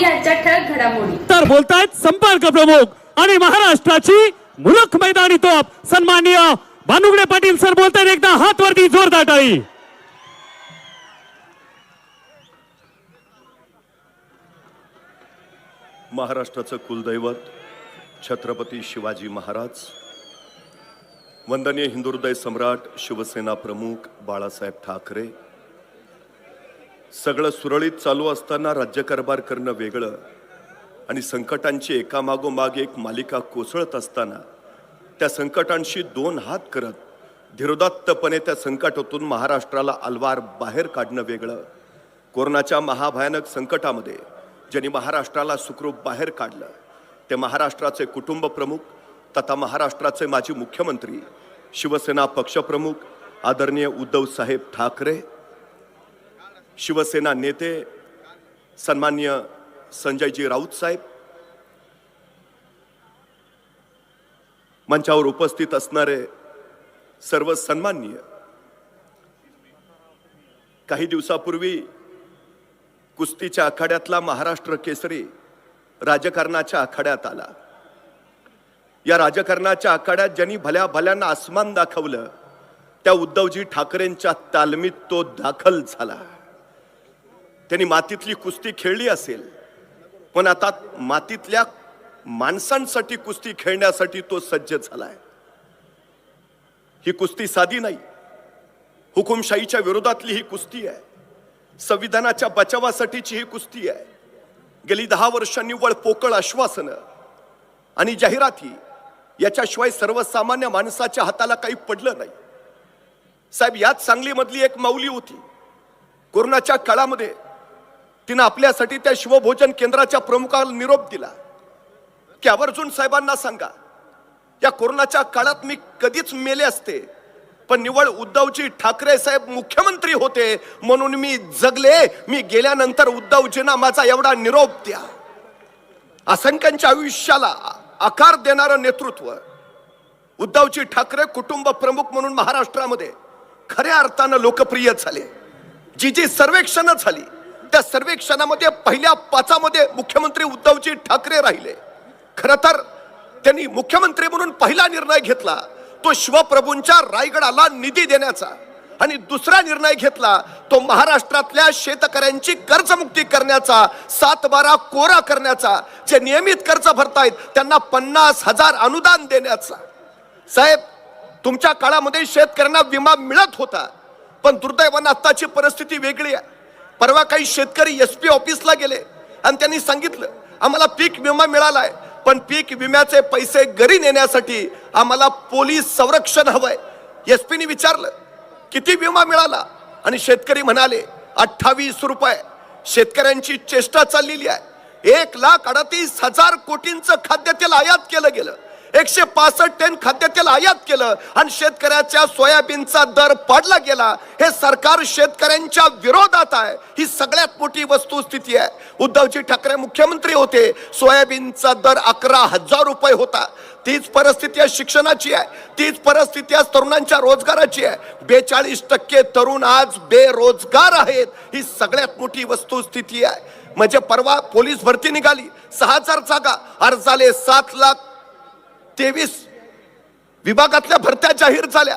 पाहूया आजच्या ठळक घडामोडी. तर बोलतायत संपर्क प्रमुख आणि महाराष्ट्राची मुलुक मैदानी तोप सन्माननीय भानुगडे पाटील सर बोलतायत एकदा हात वरती जोरदार टाळी. महाराष्ट्राचं कुलदैवत छत्रपती शिवाजी महाराज वंदनीय हिंदुहृदय सम्राट शिवसेना प्रमुख बाळासाहेब ठाकरे सगळं सुरळीत चालू असताना राज्यकारभार करणं वेगळं आणि संकटांची एकामागोमाग एक मालिका कोसळत असताना त्या संकटांशी दोन हात करत धीरोदात्तपणे त्या संकटातून महाराष्ट्राला अलवार बाहेर काढणं वेगळं. कोरोनाच्या महाभयानक संकटामध्ये ज्यांनी महाराष्ट्राला सुखरूप बाहेर काढलं ते महाराष्ट्राचे कुटुंब प्रमुख तथा महाराष्ट्राचे माजी मुख्यमंत्री शिवसेना पक्षप्रमुख आदरणीय उद्धव साहेब ठाकरे शिवसेना नेते सन्मान्य संजयजी राऊत साहेब मंचावर उपस्थित असणारे सर्व सन्माननीय काही दिवसापूर्वी कुस्तीच्या आखाड्यातला महाराष्ट्र केसरी राजकारणाच्या आखाड्यात आला. या राजकारणाच्या आखाड्यात ज्यांनी भल्या भल्यांना आसमान दाखवलं त्या उद्धवजी ठाकरेंच्या तालमीत तो दाखल झाला. त्यांनी मातीतली कुस्ती खेळली असेल. पण आता मातीतल्या माणसांसाठी कुस्ती खेळण्यासाठी तो सज्ज झालाय. ही कुस्ती साधी नाही. हुकुमशाहीच्या विरोधातली ही कुस्ती आहे. संविधानाच्या बचावासाठीची ही कुस्ती आहे. गेली दहा वर्षांनी वळ पोकळ आश्वासनं आणि जाहिराती याच्याशिवाय सर्वसामान्य माणसाच्या हाताला काही पडलं नाही. साहेब यात सांगलीमधली एक माऊली होती. कोरोनाच्या काळामध्ये तिनं आपल्यासाठी त्या शिवभोजन केंद्राच्या प्रमुखाला निरोप दिला. की आवर्जून साहेबांना सांगा या कोरोनाच्या काळात मी कधीच मेले असते पण निवळ उद्धवजी ठाकरे साहेब मुख्यमंत्री होते म्हणून मी जगले मी गेल्यानंतर उद्धवजींना माझा एवढा निरोप द्या. असंख्यांच्या आयुष्याला आकार देणारं नेतृत्व उद्धवजी ठाकरे कुटुंब प्रमुख म्हणून महाराष्ट्रामध्ये खऱ्या अर्थानं लोकप्रिय झाले. जी जी सर्वेक्षणं झाली. त्या सर्वेक्षणामध्ये पहिल्या पाचामध्ये मुख्यमंत्री उद्धवजी ठाकरे राहिले. खर तर त्यांनी मुख्यमंत्री म्हणून पहिला निर्णय घेतला तो शिवप्रभूंच्या रायगडाला निधी देण्याचा. आणि दुसरा निर्णय घेतला तो महाराष्ट्रातल्या शेतकऱ्यांची कर्जमुक्ती करण्याचा सात बारा कोरा करण्याचा जे नियमित कर्ज भरतायत त्यांना पन्नास हजार अनुदान देण्याचा. साहेब तुमच्या काळामध्ये शेतकऱ्यांना विमा मिळत होता पण दुर्दैवानं आत्ताची परिस्थिती वेगळी आहे. परवा काही शेतकरी एस पी ऑफिसला गेले आणि त्यांनी सांगितलं आम्हाला पीक विमा मिळाला आहे पण पीक विम्याचे पैसे घरी नेण्यासाठी आम्हाला पोलीस संरक्षण हवंय. एस पीने विचारलं किती विमा मिळाला? आणि शेतकरी म्हणाले अठ्ठावीस रुपये. शेतकऱ्यांची चेष्टा चाललेली आहे. एक लाख अडतीस हजार कोटींचं खाद्यतेल आयात केलं गेलं. एकशे पासष्ट टन खाद्यतेल आयात केलं आणि शेतकऱ्याच्या सोयाबीनचा दर पाडला गेला. हे सरकार शेतकऱ्यांच्या विरोधात आहे. ही सगळ्यात मोठी वस्तुस्थिती आहे. उद्धवजी ठाकरे मुख्यमंत्री होते. सोयाबीनचा दर अकरा हजार रुपये होता. तीच परिस्थिती आज शिक्षणाची आहे. तीच परिस्थिती आज तरुणांच्या रोजगाराची आहे. बेचाळीस टक्के तरुण आज बेरोजगार आहेत. ही सगळ्यात मोठी वस्तुस्थिती आहे. म्हणजे परवा पोलीस भरती निघाली. सहा हजार जागा. अर्जाले सात लाख तेवीस विभागातल्या भरत्या जाहीर झाल्या.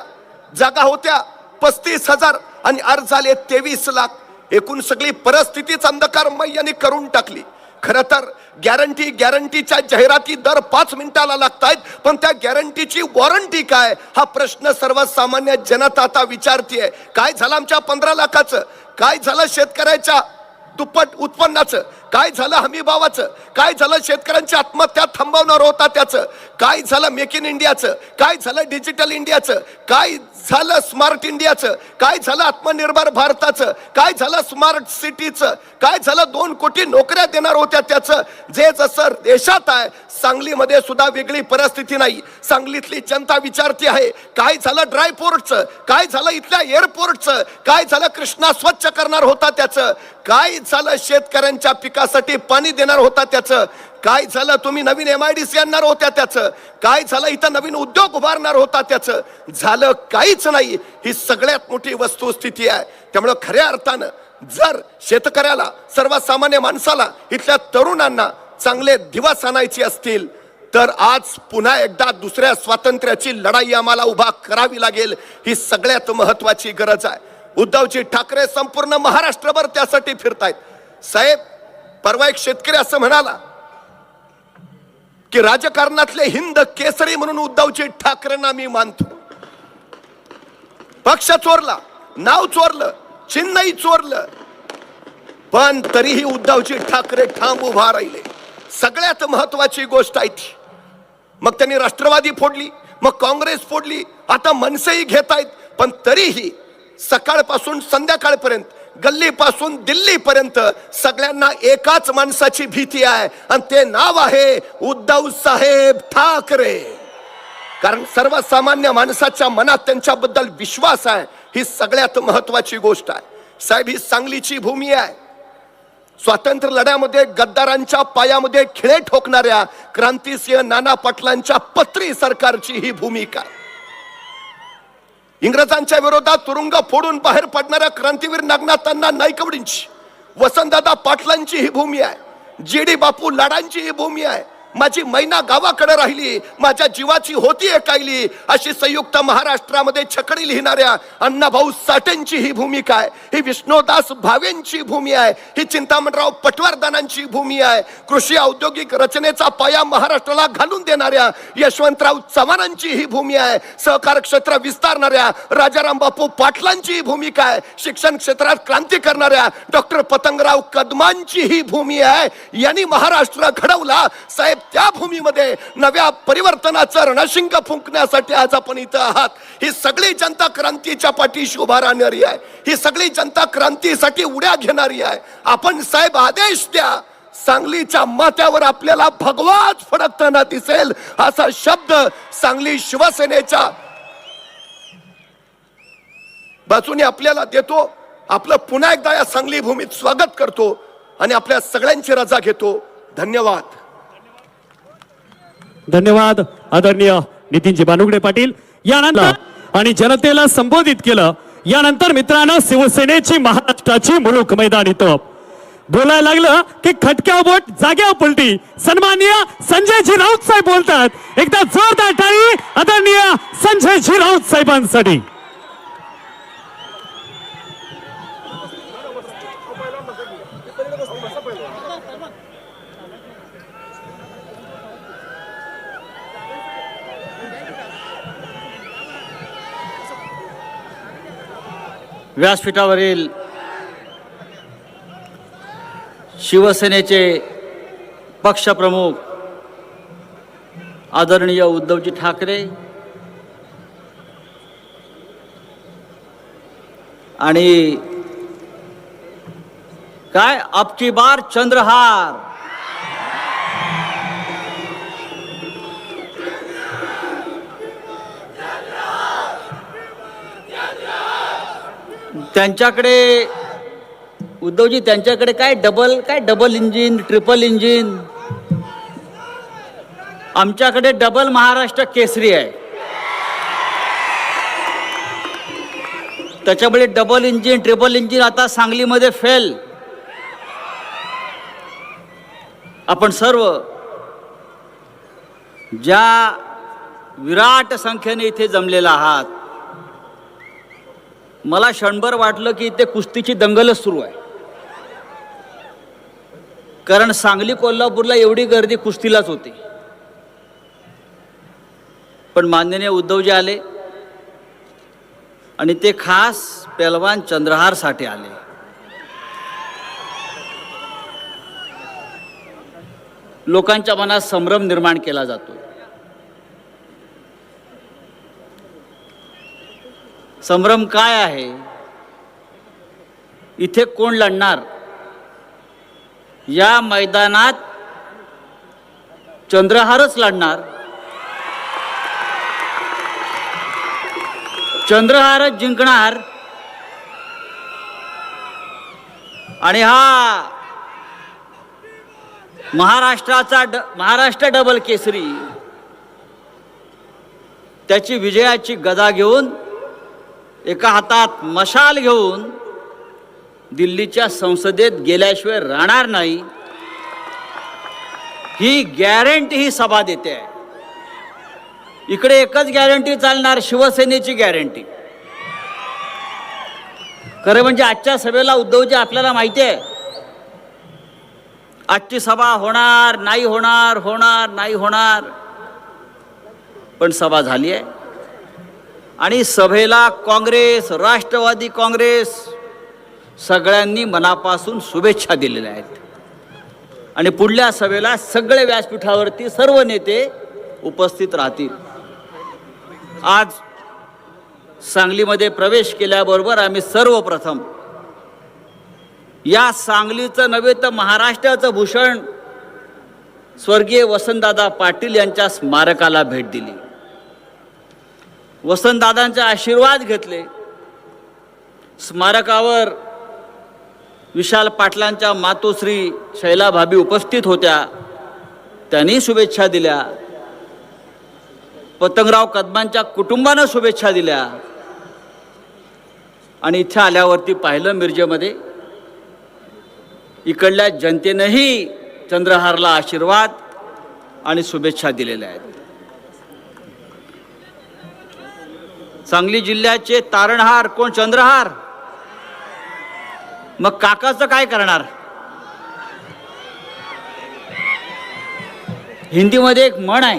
जागा होत्या पस्तीस हजार आणि अर्ज झाले तेवीस लाख. एकूण सगळी परिस्थितीच अंधकारमय करून टाकली. खर तर गॅरंटी गॅरंटीच्या जाहिराती दर पाच मिनिटाला लागतायत पण त्या गॅरंटीची वॉरंटी काय? हा प्रश्न सर्वसामान्य जनता आता विचारतीये. काय झालं आमच्या पंधरा लाखाचं? काय झालं शेतकऱ्याच्या दुप्पट उत्पन्नाचं? काय झालं हमी भावाचं काय झालं शेतकऱ्यांची आत्महत्या थांबवणार होता त्याचं काय झालं मेक इन इंडियाचं काय झालं डिजिटल इंडियाचं काय झालं स्मार्ट इंडियाचं काय झालं आत्मनिर्भर भारताचं काय झालं स्मार्ट सिटीचं काय झालं दोन कोटी नोकऱ्या देणार होत्या त्याचं जे जसं देशात आहे सांगलीमध्ये सुद्धा वेगळी परिस्थिती नाही सांगलीतली जनता विचारती आहे काय झालं ड्रायपोर्टचं काय झालं इथल्या एअरपोर्टचं काय झालं कृष्णा स्वच्छ करणार होता त्याचं काय झालं शेतकऱ्यांच्या पिका पिकासाठी पाणी देणार होता त्याचं. काय झालं? तुम्ही नवीन एम आय डी सी आणणार होत्या त्याचं. काय झालं? इथं नवीन उद्योग उभारणार होता त्याचं. झालं काहीच नाही. ही सगळ्यात मोठी वस्तुस्थिती आहे. त्यामुळं खऱ्या अर्थानं जर शेतकऱ्याला सर्वसामान्य माणसाला इथल्या तरुणांना चांगले दिवस आणायचे असतील तर आज पुन्हा एकदा दुसऱ्या स्वातंत्र्याची लढाई आम्हाला उभा करावी लागेल. ही सगळ्यात महत्वाची गरज आहे. उद्धवजी ठाकरे संपूर्ण महाराष्ट्रभर त्यासाठी फिरतायत. साहेब परवा एक शेतकरी असं म्हणाला की राजकारणातले हिंद केसरी म्हणून उद्धवजी ठाकरेंना मी मानतो. पक्ष चोरला नाव चोरलं चिन्हही चोरलं. पण तरीही उद्धवजी ठाकरे ठाम उभा राहिले. सगळ्यात महत्वाची गोष्ट आहे ती. मग त्यांनी राष्ट्रवादी फोडली मग काँग्रेस फोडली आता मनसेही घेत आहेत पण तरीही सकाळपासून संध्याकाळपर्यंत गल्लीपासून दिल्लीपर्यंत सगळ्यांना एकाच माणसाची भीती आहे. आणि ते नाव आहे उद्धव साहेब ठाकरे. कारण सर्वसामान्य माणसाच्या मनात त्यांच्याबद्दल विश्वास आहे. ही सगळ्यात महत्वाची गोष्ट आहे. साहेब ही सांगलीची भूमी आहे. स्वातंत्र्य लढ्यामध्ये गद्दारांच्या पायामध्ये खिळे ठोकणाऱ्या क्रांतिसिंह नाना पाटलांच्या पत्री सरकारची ही भूमिका आहे. इंग्रजांच्या विरोधात तुरुंग फोडून बाहेर पडणाऱ्या क्रांतीवीर नागनाथांना नाईकवडींची वसंतदादा पाटलांची ही भूमी आहे जी डी बापू लाडांची ही भूमी आहे. माझी मैना गावाकडे राहिली माझ्या जीवाची होती एकायली अशी संयुक्त महाराष्ट्रामध्ये छकडी लिहिणाऱ्या अण्णाभाऊ साठेंची ही भूमिका आहे. ही विष्णुदास भावेंची भूमी आहे. ही चिंतामणराव पटवर्धनांची भूमी आहे. कृषी औद्योगिक रचनेचा पाया महाराष्ट्राला घालून देणाऱ्या यशवंतराव चव्हाणांची ही भूमी आहे. सहकार क्षेत्र विस्तारणाऱ्या राजाराम बापू पाटलांची ही भूमिका आहे. शिक्षण क्षेत्रात क्रांती करणाऱ्या डॉक्टर पतंगराव कदमांची ही भूमी आहे. यांनी महाराष्ट्र घडवला. साहेब त्या भूमीमध्ये नव्या परिवर्तनाचं रणशिंग फुंकण्यासाठी आज आपण इथं आहात. ही सगळी जनता क्रांतीच्या पाठीशी उभा राहणारी आहे. ही सगळी जनता क्रांतीसाठी उड्या घेणारी आहे. आपण साहेब आदेश द्या. सांगलीच्या माथ्यावर आपल्याला भगवाच फडकताना दिसेल असा शब्द सांगली शिवसेनेच्या बाजूने आपल्याला देतो. आपलं पुन्हा एकदा या सांगली भूमीत स्वागत करतो आणि आपल्या सगळ्यांची रजा घेतो. धन्यवाद. धन्यवाद. आदरणीय नितीनजी बानुगडे पाटील. यानंतर आणि जनतेला संबोधित केलं. यानंतर मित्रांनो शिवसेनेची महाराष्ट्राची मुलूक मैदान इथं. बोलायला लागलं की खटक्या बोट जाग्या पलटी सन्माननीय संजयजी राऊत साहेब बोलतात. एकदा जोरदार टाळी आदरणीय संजयजी राऊत साहेबांसाठी. व्यासपीठावरील शिवसेनेचे पक्षप्रमुख आदरणीय उद्धवजी ठाकरे आणि काय अबकी बार चंद्रहार? त्यांच्याकडे उद्धवजी त्यांच्याकडे काय डबल काय डबल इंजिन ट्रिपल इंजिन आमच्याकडे डबल महाराष्ट्र केसरी आहे. त्याच्यामुळे डबल इंजिन ट्रिपल इंजिन आता सांगलीमध्ये फेल आपण सर्व ज्या विराट संख्येने इथे जमलेला आहात मला क्षणभर वाटलं की इथे कुस्तीची दंगलच सुरू आहे. कारण सांगली कोल्हापूरला एवढी गर्दी कुस्तीलाच होती. पण माननीय उद्धवजी आले आणि ते खास पेलवान चंद्रहारसाठी आले. लोकांच्या मनात संभ्रम निर्माण केला जातो संभ्रम काय आहे? इथे कोण लढणार? या मैदानात चंद्रहारच लढणार. चंद्रहारच जिंकणार. आणि हा महाराष्ट्राचा ड महाराष्ट्र डबल केसरी. त्याची विजयाची गदा घेऊन एका हातात मशाल घेऊन दिल्लीच्या संसदेत गेल्याशिवाय राहणार नाही. ही गॅरंटी ही सभा देते. आहे इकडे एकच गॅरंटी चालणार शिवसेनेची गॅरंटी खरं म्हणजे आजच्या सभेला उद्धवजी आपल्याला माहिती आहे आजची सभा होणार नाही होणार होणार नाही होणार पण सभा झाली आहे. आणि सभेला काँग्रेस राष्ट्रवादी काँग्रेस सगळ्यांनी मनापासून शुभेच्छा दिलेल्या आहेत. आणि पुढल्या सभेला सगळे व्यासपीठावरती सर्व नेते उपस्थित राहतील. आज सांगलीमध्ये प्रवेश केल्याबरोबर आम्ही सर्वप्रथम या सांगलीचं नव्हे तर महाराष्ट्राचं भूषण स्वर्गीय वसंतदादा पाटील यांच्या स्मारकाला भेट दिली. वसंतदादांचे आशीर्वाद घेतले. स्मारकावर विशाल पाटलांच्या मातोश्री शैला भाभी उपस्थित होत्या. त्यांनी शुभेच्छा दिल्या. पतंगराव कदमांच्या कुटुंबानं शुभेच्छा दिल्या. आणि इथे आल्यावरती पाहिलं मिरजेमध्ये इकडल्या जनतेनंही चंद्रहारला आशीर्वाद आणि शुभेच्छा दिलेल्या आहेत. सांगली जिल्ह्याचे तारणहार कोण? चंद्रहार. मग काकाचं काय करणार? हिंदीमध्ये एक म्हण आहे.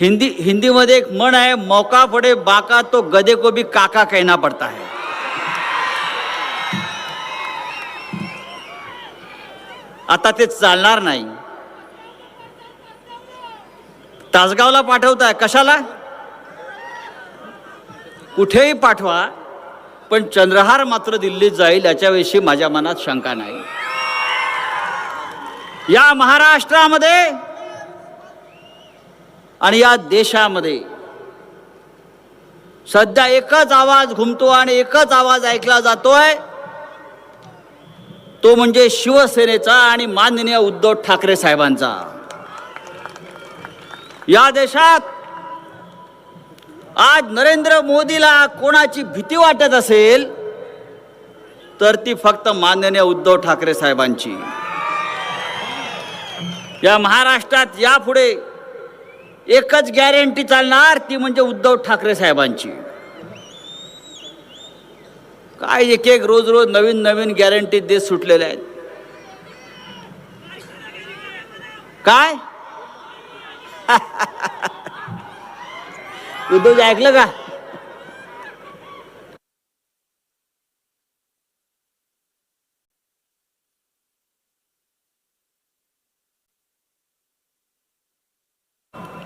हिंदी हिंदीमध्ये एक म्हण आहे मौका पडे बाका तो गदे को भी काका कहना पडता है. आता ते चालणार नाही. तासगावला पाठवताय. कशाला? कुठेही पाठवा पण चंद्रहार मात्र दिल्लीत जाईल याच्याविषयी माझ्या मनात शंका नाही. या महाराष्ट्रामध्ये आणि या देशामध्ये सध्या एकच आवाज घुमतो आणि एकच आवाज ऐकला जातोय. तो म्हणजे शिवसेनेचा आणि माननीय उद्धव ठाकरे साहेबांचा. या देशात आज नरेंद्र मोदीला कोणाची भीती वाटत असेल तर ती फक्त माननीय उद्धव ठाकरे साहेबांची. या महाराष्ट्रात यापुढे एकच गॅरंटी चालणार ती म्हणजे उद्धव ठाकरे साहेबांची. काय एक एक रोज रोज नवीन नवीन गॅरंटी देत सुटलेल्या आहेत. काय? उद्धवजी ऐकलं का?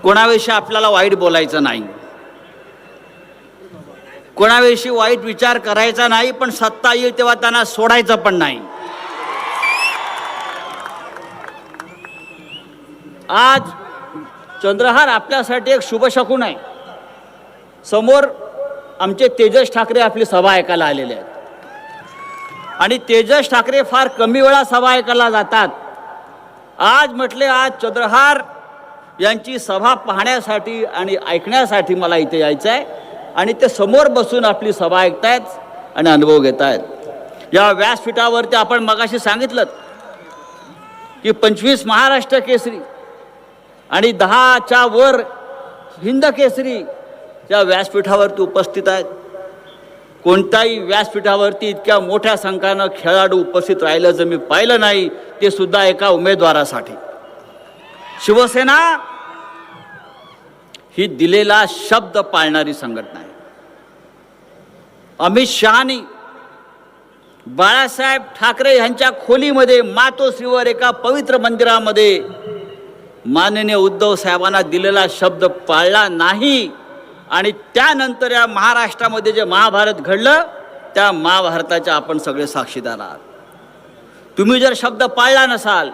कोणाविषयी आपल्याला वाईट बोलायचं नाही. कोणाविषयी वाईट विचार करायचा नाही पण सत्ता येईल तेव्हा त्यांना सोडायचं पण नाही. आज चंद्रहार आपल्यासाठी एक शुभ शकून आहे. समोर आमचे तेजस ठाकरे आपली सभा ऐकायला आलेले आहेत. आणि तेजस ठाकरे फार कमी वेळा सभा ऐकायला जातात. आज म्हटले आज चंद्रहार यांची सभा पाहण्यासाठी आणि ऐकण्यासाठी मला इथे यायचं आहे आणि ते समोर बसून आपली सभा ऐकतायत आणि अनुभव घेत आहेत या व्यासपीठावरती आपण मगाशी सांगितलं की पंचवीस महाराष्ट्र केसरी आणि दहाच्या वर हिंद केसरी या व्यासपीठावरती उपस्थित आहेत. कोणत्याही व्यासपीठावरती इतक्या मोठ्या संख्यानं खेळाडू उपस्थित राहिलं जर मी पाहिलं नाही ते सुद्धा एका उमेदवारासाठी. शिवसेना ही दिलेला शब्द पाळणारी संघटना आहे. अमित शहानी बाळासाहेब ठाकरे यांच्या खोलीमध्ये मातोश्रीवर एका पवित्र मंदिरामध्ये माननीय उद्धव साहेबांना दिलेला शब्द पाळला नाही. आणि त्यानंतर या महाराष्ट्रामध्ये जे महाभारत घडलं त्या महाभारताच्या आपण सगळे साक्षीदार आहात. तुम्ही जर शब्द पाळला नसाल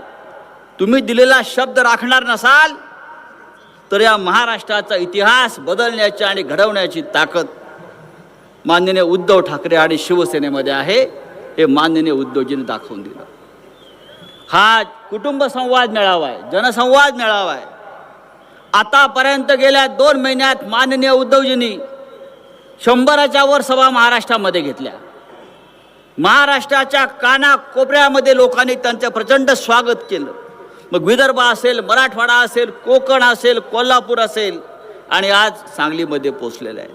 तुम्ही दिलेला शब्द राखणार नसाल तर या महाराष्ट्राचा इतिहास बदलण्याची आणि घडवण्याची ताकद माननीय उद्धव ठाकरे आणि शिवसेनेमध्ये आहे हे माननीय उद्धवजीने दाखवून दिलं. हा कुटुंब संवाद मेळावा आहे जनसंवाद मेळावा आहे. आतापर्यंत गेल्या दोन महिन्यात माननीय उद्धवजींनी शंभराच्या वर सभा महाराष्ट्रामध्ये घेतल्या. महाराष्ट्राच्या काना कोपऱ्यामध्ये लोकांनी त्यांचं प्रचंड स्वागत केलं. मग विदर्भ असेल मराठवाडा असेल कोकण असेल कोल्हापूर असेल आणि आज सांगलीमध्ये पोचलेलं आहे.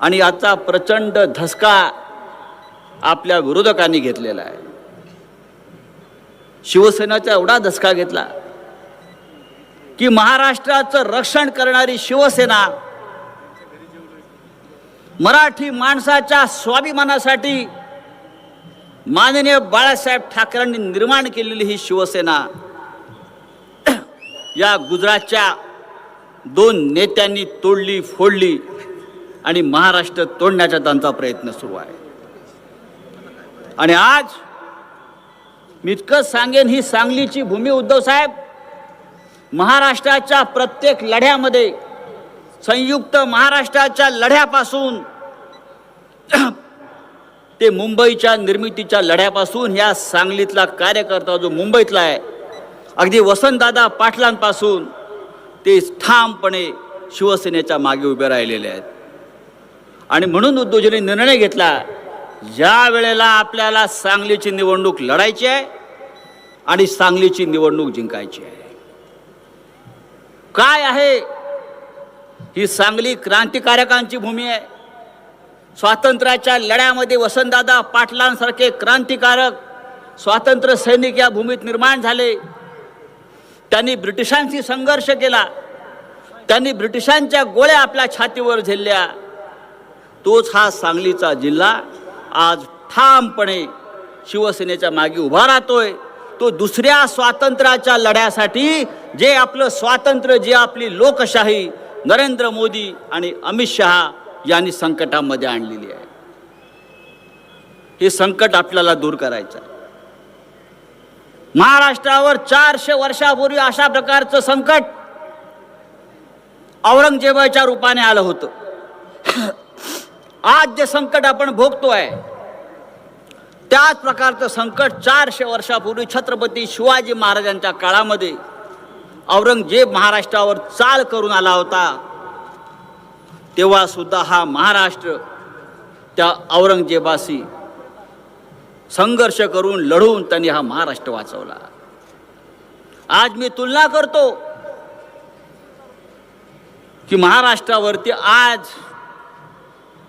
आणि आजचा प्रचंड धसका आपल्या विरोधकांनी घेतलेला आहे. शिवसेनाचा एवढा धसका घेतला. की महाराष्ट्राचं रक्षण करणारी शिवसेना मराठी माणसाच्या स्वाभिमानासाठी माननीय बाळासाहेब ठाकरेंनी निर्माण केलेली ही शिवसेना या गुजरातच्या दोन नेत्यांनी तोडली फोडली आणि महाराष्ट्र तोडण्याचा त्यांचा प्रयत्न सुरू आहे. आणि आज मी इतकंच सांगेन ही सांगलीची भूमी उद्धव साहेब महाराष्ट्राच्या प्रत्येक लढ्यामध्ये संयुक्त महाराष्ट्राच्या लढ्यापासून ते मुंबईच्या निर्मितीच्या लढ्यापासून ह्या सांगलीतला कार्यकर्ता जो मुंबईतला आहे अगदी वसंतदादा पाटलांपासून ते ठामपणे शिवसेनेच्या मागे उभे राहिलेले आहेत. आणि म्हणून उद्धवजींनी निर्णय घेतला ज्या वेळेला आपल्याला सांगलीची निवडणूक लढायची आहे आणि सांगलीची निवडणूक जिंकायची आहे. काय आहे? ही सांगली क्रांतिकारकांची भूमी आहे. स्वातंत्र्याच्या लढ्यामध्ये वसंतदादा पाटलांसारखे क्रांतिकारक स्वातंत्र्य सैनिक या भूमीत निर्माण झाले. त्यांनी ब्रिटिशांशी संघर्ष केला. त्यांनी ब्रिटिशांच्या गोळ्या आपल्या छातीवर झेलल्या. तोच हा सांगलीचा जिल्हा आज ठामपणे शिवसेनेच्या मागे उभा राहतोय. तो दुसऱ्या स्वातंत्र्याच्या लढ्यासाठी जे आपलं स्वातंत्र्य जे आपली लोकशाही नरेंद्र मोदी आणि अमित शहा यांनी संकटामध्ये आणलेली आहे. हे संकट आपल्याला दूर करायचं आहे. महाराष्ट्रावर चारशे वर्षापूर्वी अशा प्रकारचं संकट औरंगजेबाच्या रूपाने आलं होतं. आज जे संकट आपण भोगतोय त्याच प्रकारचं संकट चारशे वर्षापूर्वी छत्रपती शिवाजी महाराजांच्या काळामध्ये औरंगजेब महाराष्ट्रावर चाल करून आला होता तेव्हा सुद्धा हा महाराष्ट्र त्या औरंगजेबाशी संघर्ष करून लढून त्यांनी हा महाराष्ट्र वाचवला. आज मी तुलना करतो की महाराष्ट्रावरती आज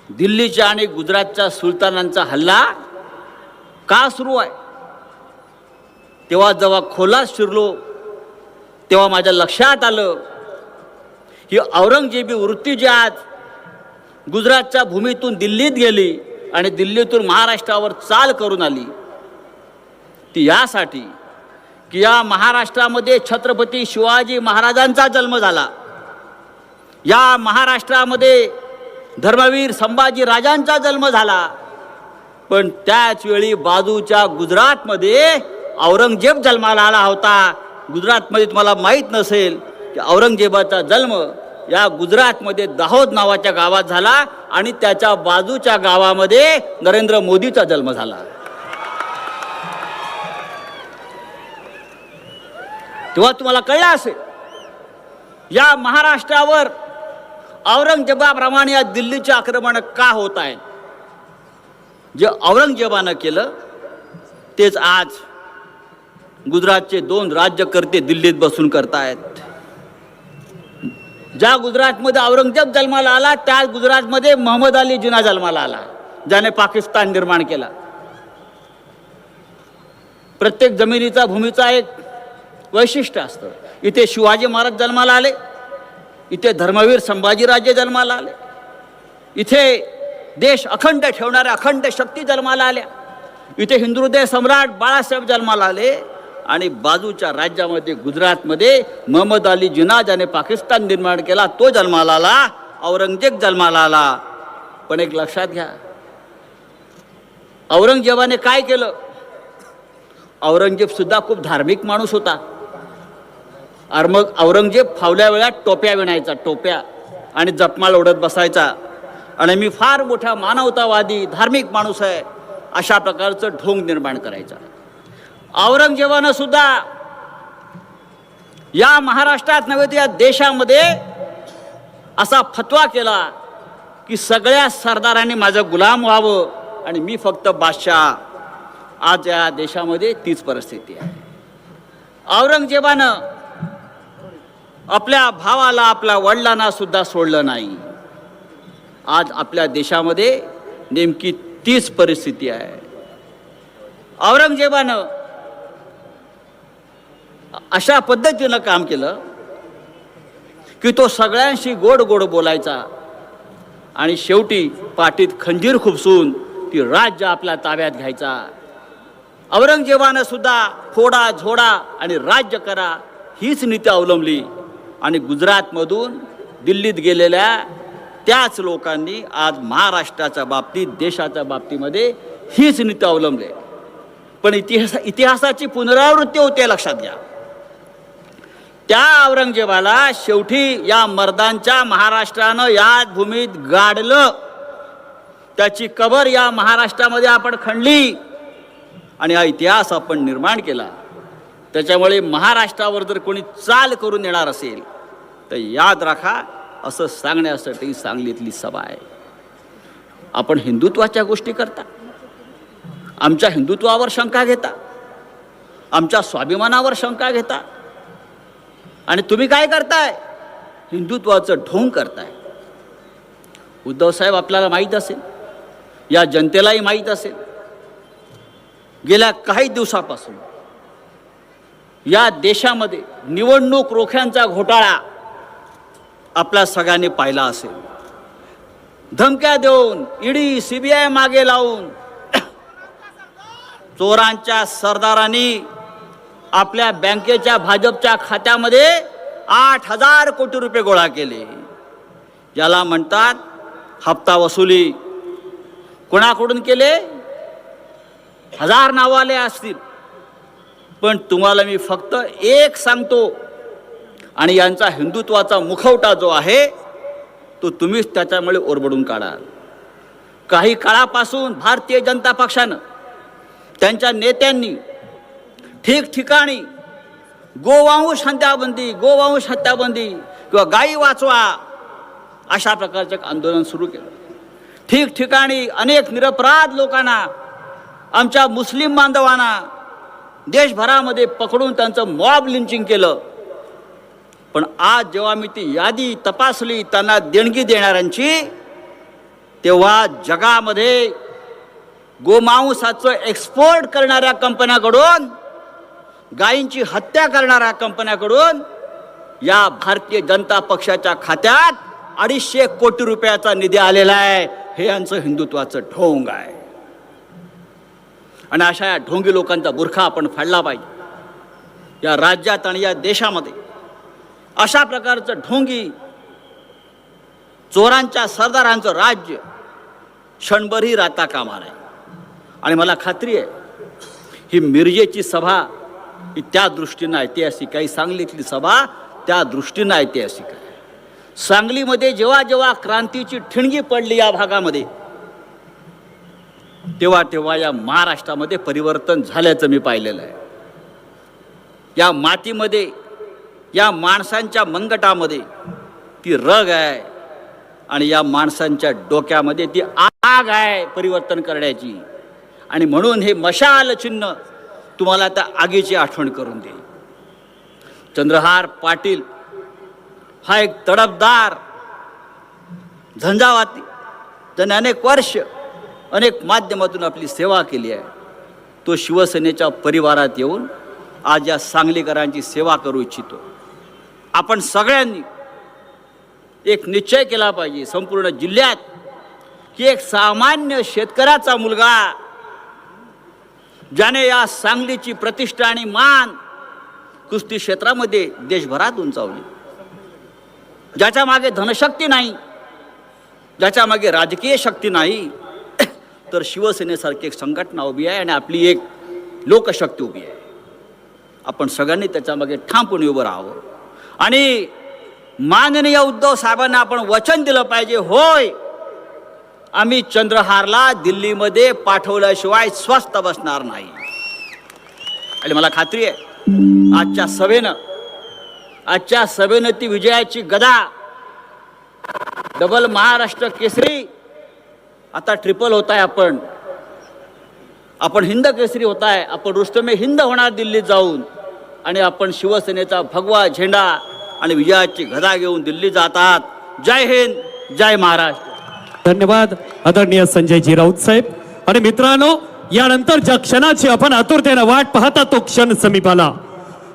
दिल्लीच्या आणि गुजरातच्या सुलतानांचा हल्ला का सुरू आहे? तेव्हा जेव्हा खोलात शिरलो तेव्हा माझ्या लक्षात आलं ही औरंगजेबी वृत्ती जी आज गुजरातच्या भूमीतून दिल्लीत गेली आणि दिल्लीतून महाराष्ट्रावर चाल करून आली ती यासाठी की या महाराष्ट्रामध्ये छत्रपती शिवाजी महाराजांचा जन्म झाला. या महाराष्ट्रामध्ये धर्मवीर संभाजी राजांचा जन्म झाला. पण त्याच वेळी बाजूच्या गुजरातमध्ये औरंगजेब जन्माला आला होता. गुजरातमध्ये तुम्हाला माहीत नसेल की औरंगजेबाचा जन्म या गुजरातमध्ये दाहोद नावाच्या गावात झाला आणि त्याच्या बाजूच्या गावामध्ये नरेंद्र मोदीचा जन्म झाला. तेव्हा तुम्हाला कळलं असेल या महाराष्ट्रावर औरंगजेबाप्रमाणे या दिल्लीचे आक्रमण का होत आहेत? जे औरंगजेबानं केलं तेच आज गुजरातचे दोन राज्यकर्ते दिल्लीत बसून करतायत. ज्या गुजरातमध्ये औरंगजेब जन्माला आला त्याच गुजरातमध्ये मोहम्मद अली जिना जन्माला आला ज्याने पाकिस्तान निर्माण केला. प्रत्येक जमिनीचा भूमीचा एक वैशिष्ट्य असतं. इथे शिवाजी महाराज जन्माला आले इथे धर्मवीर संभाजीराजे जन्माला आले इथे देश अखंड ठेवणाऱ्या अखंड शक्ती जन्माला आल्या इथे हिंदुदेव सम्राट बाळासाहेब जन्माला आले आणि बाजूच्या राज्यामध्ये गुजरातमध्ये मोहम्मद अली जिना ज्याने पाकिस्तान निर्माण केला तो जन्माला आला औरंगजेब जन्माला आला. पण एक लक्षात घ्या औरंगजेबाने काय केलं? औरंगजेब सुद्धा खूप धार्मिक माणूस होता. अरे मग औरंगजेब फावल्या वेळात टोप्या विणायचा टोप्या आणि जपमाळ ओढत बसायचा. आणि मी फार मोठा मानवतावादी धार्मिक माणूस आहे अशा प्रकारचं ढोंग निर्माण करायचा. औरंगजेबानं सुद्धा या महाराष्ट्रात नव्हे तर या देशामध्ये असा फतवा केला की सगळ्या सरदारांनी माझं गुलाम व्हावं आणि मी फक्त बादशाह. आज या देशामध्ये तीच परिस्थिती आहे. औरंगजेबानं आपल्या भावाला आपल्या वडिलांना सुद्धा सोडलं नाही. आज आपल्या देशामध्ये नेमकी तीच परिस्थिती आहे. औरंगजेबानं अशा पद्धतीनं काम केलं की तो सगळ्यांशी गोड गोड बोलायचा. आणि शेवटी पाठीत खंजीर खुपसून ती राज्य आपल्या ताब्यात घ्यायचा. औरंगजेबानं सुद्धा फोडा झोडा आणि राज्य करा हीच नीती अवलंबली. आणि गुजरातमधून दिल्लीत गेलेल्या त्याच लोकांनी आज महाराष्ट्राच्या बाबतीत देशाच्या बाबतीमध्ये हीच नीती अवलंबली. पण इतिहास इतिहासाची पुनरावृत्ती होते लक्षात घ्या. त्या औरंगजेबाला शेवटी या मर्दांच्या महाराष्ट्रानं या भूमीत गाडलं. त्याची कबर या महाराष्ट्रामध्ये आपण खणली आणि हा इतिहास आपण निर्माण केला. त्याच्यामुळे महाराष्ट्रावर जर कोणी चाल करून येणार असेल तर याद राखा असं सांगण्यासाठी सांगलीतली सभा आहे. आपण हिंदुत्वाच्या गोष्टी करता. आमच्या हिंदुत्वावर शंका घेता. आमच्या स्वाभिमानावर शंका घेता. आणि तुम्ही काय करताय? हिंदुत्वाचं ढोंग करताय. उद्धव साहेब आपल्याला माहीत असेल. या जनतेलाही माहीत असेल. गेल्या काही दिवसापासून या देशामध्ये निवडणूक रोख्यांचा घोटाळा आपल्या सगळ्यांनी पाहिला असेल. धमक्या देऊन ईडी सीबीआय मागे लावून चोरांच्या सरदारांनी आपल्या बँकेच्या भाजपच्या खात्यामध्ये आठ हजार कोटी रुपये गोळा केले. ज्याला म्हणतात हप्ता वसुली. कोणाकडून केले? हजार नावाले असतील. पण तुम्हाला मी फक्त एक सांगतो आणि यांचा हिंदुत्वाचा मुखवटा जो आहे तो तुम्हीच त्याच्यामुळे ओरबडून काढाल. काही काळापासून भारतीय जनता पक्षानं त्यांच्या नेत्यांनी ठिकठिकाणी गोवांश हत्याबंदी गोवांश हत्याबंदी किंवा गायी वाचवा अशा प्रकारचं आंदोलन सुरू केलं. ठिकठिकाणी अनेक निरपराध लोकांना आमच्या मुस्लिम बांधवांना देशभरामध्ये पकडून त्यांचं मॉब लिंचिंग केलं. पण आज जेव्हा मी ती यादी तपासली त्यांना देणगी देणाऱ्यांची तेव्हा जगामध्ये गोमांसाचं एक्सपोर्ट करणाऱ्या कंपन्याकडून गायींची हत्या करणाऱ्या कंपन्याकडून या भारतीय जनता पक्षाच्या खात्यात अडीचशे कोटी रुपयाचा निधी आलेला आहे. हे यांचं हिंदुत्वाचं ढोंग आहे. आणि अशा या ढोंगी लोकांचा बुरखा आपण फाडला पाहिजे. या राज्यात आणि या देशामध्ये अशा प्रकारचं ढोंगी चोरांच्या सरदारांचं राज्य क्षणभरही राहता कामा नये. आणि मला खात्री आहे ही मिरजेची सभा त्या दृष्टीनं ऐतिहासिक आहे. सांगलीतली सभा त्या दृष्टीनं ऐतिहासिक आहे. सांगलीमध्ये जेव्हा जेव्हा क्रांतीची ठिणगी पडली या भागामध्ये तेव्हा तेव्हा या महाराष्ट्रामध्ये परिवर्तन झाल्याचं मी पाहिलेलं आहे. या मातीमध्ये या माणसांच्या मनगटामध्ये ती रग आहे आणि या माणसांच्या डोक्यामध्ये ती आग आहे परिवर्तन करण्याची. आणि म्हणून हे मशाल चिन्ह तुम्हाला त्या आगीची आठवण करून देईल चंद्रहार पाटील हा एक तडपदार झंझावाती त्याने अनेक वर्ष अनेक माध्यमातून आपली सेवा केली आहे. तो शिवसेनेच्या परिवारात येऊन आज या सांगलीकरांची सेवा करू इच्छितो. आपण सगळ्यांनी एक निश्चय केला पाहिजे संपूर्ण जिल्ह्यात की एक सामान्य शेतकऱ्याचा मुलगा ज्याने या सांगलीची प्रतिष्ठा आणि मान कुस्ती क्षेत्रामध्ये देशभरात उंचावली. ज्याच्या मागे धनशक्ती नाही ज्याच्या मागे राजकीय शक्ती नाही तर शिवसेनेसारखी एक संघटना उभी आहे आणि आपली एक लोकशक्ती उभी आहे. आपण सगळ्यांनी त्याच्यामागे ठामपणे उभं राहावं. आणि माननीय उद्धव साहेबांना आपण वचन दिलं पाहिजे होय! आम्ही चंद्रहारला दिल्लीमध्ये पाठवल्याशिवाय स्वस्त बसणार नाही. आणि मला खात्री आहे आजच्या सभेनं आजच्या सभेनं ती विजयाची गदा डबल महाराष्ट्र केसरी आता ट्रिपल होत आहे आपण. आपण हिंद केसरी होत आहे आपण रुस्तमे हिंद होणार दिल्लीत जाऊन आणि आपण शिवसेनेचा भगवा झेंडा आणि विजयाची गदा घेऊन दिल्ली जातात. जय हिंद जय महाराष्ट्र. धन्यवाद आदरणीय संजयजी राऊत साहेब. आणि मित्रांनो यानंतर ज्या क्षणाची आपण आतुरतेनं वाट पाहता तो क्षण समीप आला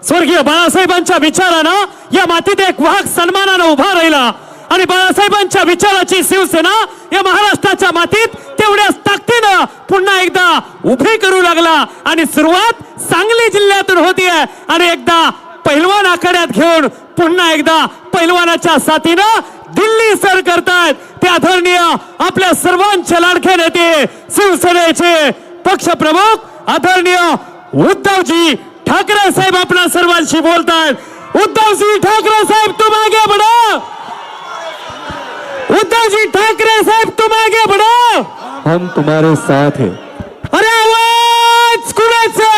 स्वर्गीय बाळासाहेबांच्या विचारानं या मातीत एक वाहक सन्मानानं उभा राहिला. आणि बाळासाहेबांच्या विचाराची शिवसेना या महाराष्ट्राच्या मातीत तेवढ्याच ताकदीनं पुन्हा एकदा उभी करू लागला. आणि सुरुवात सांगली जिल्ह्यातून होतीये. आणि एकदा पहिलवान आखाड्यात घेऊन पुन्हा एकदा पहिलवानाच्या साथीनं दिल्ली सर करतायत. ते आदरणीय आपल्या सर्वांचे लाडके नेते शिवसेनेचे पक्षप्रमुख आदरणीय उद्धवजी ठाकरे साहेब आपल्या सर्वांशी बोलतायत. उद्धवजी ठाकरे साहेब तुम आगे बढ़ो. उद्धवजी ठाकरे साहेब तुम आगे बढ़ो. हम तुम्हारे साथ हैं। अरे आवाज कुणाचा?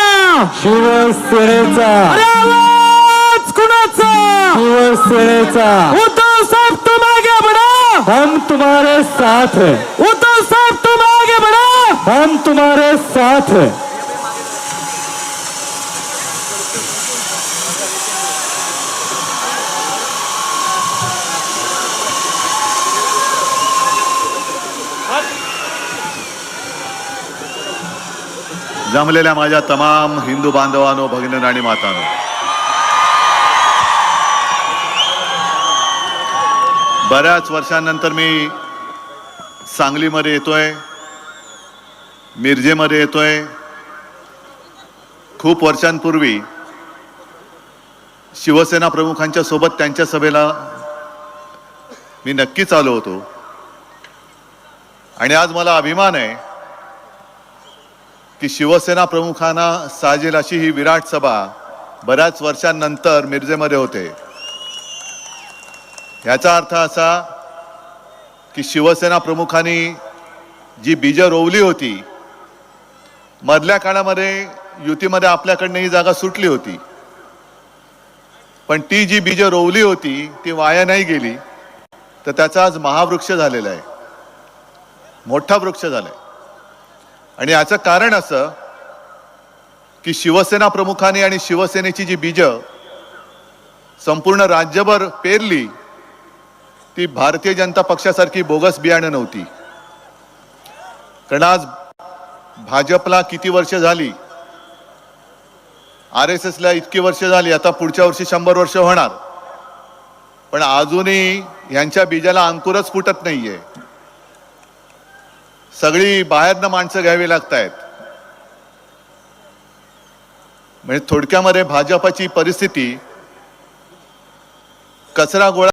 शिवसेनेचा। अरे आवाज कुणाचा? शिवसेनेचा उद्धव साहेब तुम आगे बढ़ो हम तुम्हारे साथ हैं। उद्धव साहेब तुम आगे बढ़ो। हम तुम्हारे साथ हैं। जमलेल्या माझ्या तमाम हिंदू बांधवांनो भगिनी आणि मातांनो बऱ्याच वर्षांनंतर मी सांगलीमध्ये येतोय मिरजेमध्ये येतोय. खूप वर्षांपूर्वी शिवसेना प्रमुखांच्या सोबत त्यांच्या सभेला मी नक्कीच आलो होतो. आणि आज मला अभिमान आहे की शिवसेना प्रमुखांना साजेल अशी ही विराट सभा बऱ्याच वर्षांनंतर मिरजेमध्ये होते. याचा अर्थ असा की शिवसेना प्रमुखांनी जी बीजं रोवली होती मधल्या काळामध्ये युतीमध्ये आपल्याकडनं ही जागा सुटली होती. पण ती जी बीजं रोवली होती ती वाया नाही गेली. तर त्याचा आज महावृक्ष झालेला आहे. मोठा वृक्ष झालाय. आणि याचं कारण असं की शिवसेना प्रमुखाने आणि शिवसेनेची जी बीजं संपूर्ण राज्यभर पेरली ती भारतीय जनता पक्षासारखी बोगस बियाणं नव्हती. कारण आज भाजपला किती वर्ष झाली? आर एस एसला इतकी वर्ष झाली आता पुढच्या वर्षी शंभर वर्ष होणार. पण अजूनही यांच्या बीजाला अंकुरच फुटत नाहीये. सगळी बाहेरनं माणसं घ्यावी लागत आहेत म्हणजे थोडक्यामध्ये भाजपाची परिस्थिती कचरा गोळा